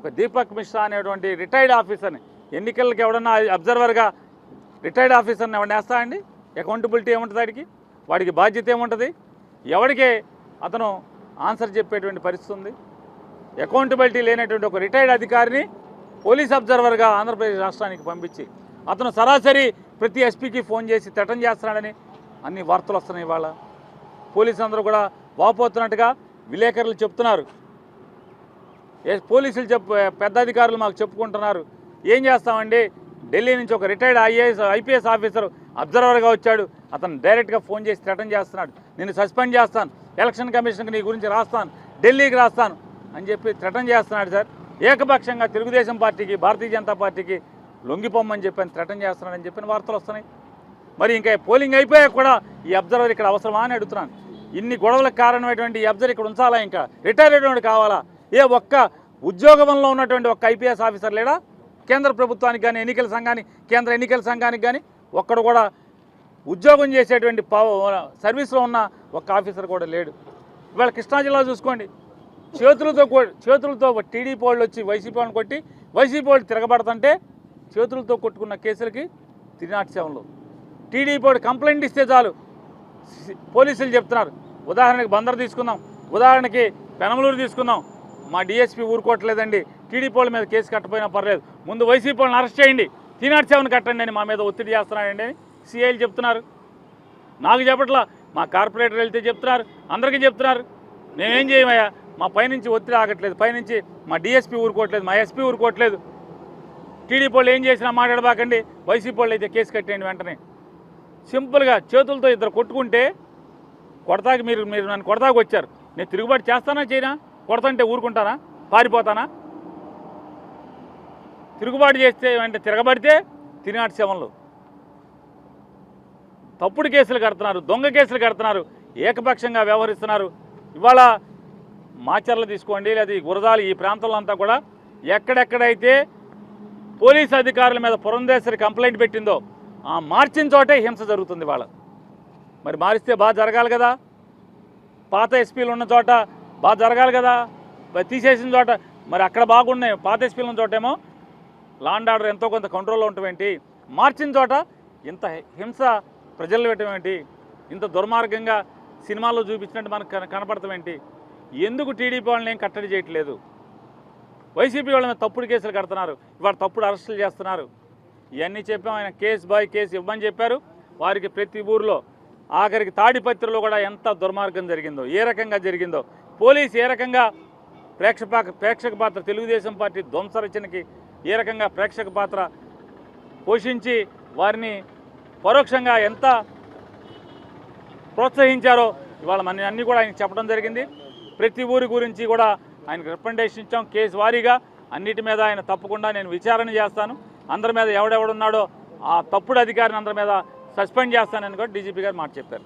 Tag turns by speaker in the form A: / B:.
A: ఒక దీపక్ మిశ్రా అనేటువంటి రిటైర్డ్ ఆఫీసర్ని ఎన్నికలకి ఎవడన్నా అబ్జర్వర్గా రిటైర్డ్ ఆఫీసర్ని ఎవరిని వేస్తా అండి? అకౌంటబిలిటీ ఏముంటుంది వాడికి? వాడికి బాధ్యత ఏముంటుంది? ఎవడికే అతను ఆన్సర్ చెప్పేటువంటి పరిస్థితి ఉంది? అకౌంటబిలిటీ లేనటువంటి ఒక రిటైర్డ్ అధికారిని పోలీస్ అబ్జర్వర్గా ఆంధ్రప్రదేశ్ రాష్ట్రానికి పంపించి అతను సరాసరి ప్రతి ఎస్పీకి ఫోన్ చేసి తటం చేస్తున్నాడని అన్ని వార్తలు వస్తున్నాయి ఇవాళ. పోలీసు అందరూ కూడా వాపోతున్నట్టుగా విలేకరులు చెప్తున్నారు. పోలీసులు చెప్పు పెద్ద అధికారులు మాకు చెప్పుకుంటున్నారు. ఏం చేస్తామండి? ఢిల్లీ నుంచి ఒక రిటైర్డ్ ఐఏఎస్ ఐపీఎస్ ఆఫీసర్ అబ్జర్వర్గా వచ్చాడు. అతను డైరెక్ట్గా ఫోన్ చేసి థ్రెటన్ చేస్తున్నాడు. నేను సస్పెండ్ చేస్తాను. ఎలక్షన్ కమిషన్కి నీ గురించి రాస్తాను. ఢిల్లీకి రాస్తాను. అని చెప్పి థ్రెటన్ చేస్తున్నాడు సార్. ఏకపక్షంగా తెలుగుదేశం పార్టీకి భారతీయ జనతా పార్టీకి లొంగిపోమ్మని చెప్పి థ్రెటన్ చేస్తున్నాడని చెప్పిన వార్తలు వస్తున్నాయి. మరి ఇంకా పోలింగ్ అయిపోయాక కూడా ఈ అబ్జర్వర్ ఇక్కడ అవసరమా అని అడుగుతున్నాను. ఇన్ని గొడవలకు కారణమైనటువంటి ఈ అబ్జర్వర్ ఇక్కడ ఉంచాలా ఇంకా? రిటైర్ అయినటువంటి కావాలా? ఏ ఒక్క ఉద్యోగంలో ఉన్నటువంటి ఒక్క ఐపీఎస్ ఆఫీసర్ లేడా? కేంద్ర ప్రభుత్వానికి కానీ ఎన్నికల సంఘానికి కేంద్ర ఎన్నికల సంఘానికి కానీ ఒక్కడు కూడా ఉద్యోగం చేసేటువంటి పవ- సర్వీస్లో ఉన్న ఒక్క ఆఫీసర్ కూడా లేడు. ఇవాళ కృష్ణా జిల్లా చూసుకోండి. చేతులతో చేతులతో టీడీపీ వాళ్ళు వచ్చి వైసీపీ వాళ్ళని కొట్టి వైసీపీ వాళ్ళు తిరగబడతంటే చేతులతో కొట్టుకున్న కేసులకి తిరినాటి సేవలు టీడీపీ వాడు కంప్లైంట్ ఇస్తే చాలు. పోలీసులు చెప్తున్నారు. ఉదాహరణకి బందర్ తీసుకుందాం. ఉదాహరణకి పెనమలూరు తీసుకుందాం. మా డిఎస్పీ ఊరుకోవట్లేదండి. టీడీపీ వాళ్ళ మీద కేసు కట్టపోయినా పర్లేదు. ముందు వైసీపీ వాళ్ళని అరెస్ట్ చేయండి. తినాటి సెవెన్ కట్టండి అని మా మీద ఒత్తిడి చేస్తున్నాడండి అని సిఐలు చెప్తున్నారు. నాకు చెప్పట్లా మా కార్పొరేటర్ వెళ్తే చెప్తున్నారు. అందరికీ చెప్తున్నారు. మేమేం చేయమయ్యా? మా పైనుంచి ఒత్తిడి ఆగట్లేదు. పైనుంచి మా డిఎస్పీ ఊరుకోవట్లేదు. మా ఎస్పీ ఊరుకోవట్లేదు. టీడీపీ వాళ్ళు ఏం చేసినా మాట్లాడబాకండి. వైసీపీ వాళ్ళు అయితే కేసు కట్టేయండి వెంటనే. సింపుల్గా చేతులతో ఇద్దరు కొట్టుకుంటే కొడతాకి మీరు మీరు నన్ను కొడతాకి వచ్చారు నేను తిరుగుబాటు చేస్తానా చేయనా? కొడతంటే ఊరుకుంటానా? పారిపోతానా? తిరుగుబాటు చేస్తే అంటే తిరగబడితే తిరినాటి శవంలో. తప్పుడు కేసులు కడుతున్నారు దొంగ కేసులు కడుతున్నారు ఏకపక్షంగా వ్యవహరిస్తున్నారు. ఇవాళ మాచర్లు తీసుకోండి లేదా ఈ గురజాలు ఈ ప్రాంతంలో అంతా కూడా ఎక్కడెక్కడైతే పోలీస్ అధికారుల మీద పురంధేశ్వరి కంప్లైంట్ పెట్టిందో ఆ మార్చిన చోటే హింస జరుగుతుంది వాళ్ళ మరి మారిస్తే బాగా జరగాలి కదా. పాత ఎస్పీలు ఉన్న చోట బాగా జరగాలి కదా. తీసేసిన చోట మరి అక్కడ బాగున్నాయి. పాత ఎస్పీలు చోటేమో లాండ్ ఆర్డర్ ఎంతో కొంత కంట్రోల్లో ఉండటం మార్చిన చోట ఇంత హింస ప్రజలు పెట్టడం ఇంత దుర్మార్గంగా సినిమాల్లో చూపించినట్టు మనకు కనపడతామేంటి ఎందుకు టీడీపీ వాళ్ళని ఏం కట్టడి చేయట్లేదు? వైసీపీ వాళ్ళ మీద తప్పుడు కేసులు కడుతున్నారు. ఇవాళ తప్పుడు అరెస్టులు చేస్తున్నారు. ఇవన్నీ చెప్పాం. ఆయన కేసు బాయ్ కేసు ఇవ్వమని చెప్పారు. వారికి ప్రతి ఊర్లో ఆఖరికి తాడిపత్రిలో కూడా ఎంత దుర్మార్గం జరిగిందో ఏ రకంగా జరిగిందో పోలీస్ ఏ రకంగా ప్రేక్షక ప్రేక్షక పాత్ర తెలుగుదేశం పార్టీ ధ్వంసరచనకి ఏ రకంగా ప్రేక్షక పాత్ర పోషించి వారిని పరోక్షంగా ఎంత ప్రోత్సహించారో ఇవాళ మన అన్నీ కూడా ఆయన చెప్పడం జరిగింది. ప్రతి ఊరి గురించి కూడా ఆయనకు రికమెండేషన్ ఇచ్చాం కేసు వారీగా. అన్నిటి మీద ఆయన తప్పకుండా నేను విచారణ చేస్తాను. అందరి మీద ఎవడెవడున్నాడో ఆ తప్పుడు అధికారిని అందరి మీద సస్పెండ్ చేస్తానని కూడా డీజీపీ గారు మాట చెప్పారు.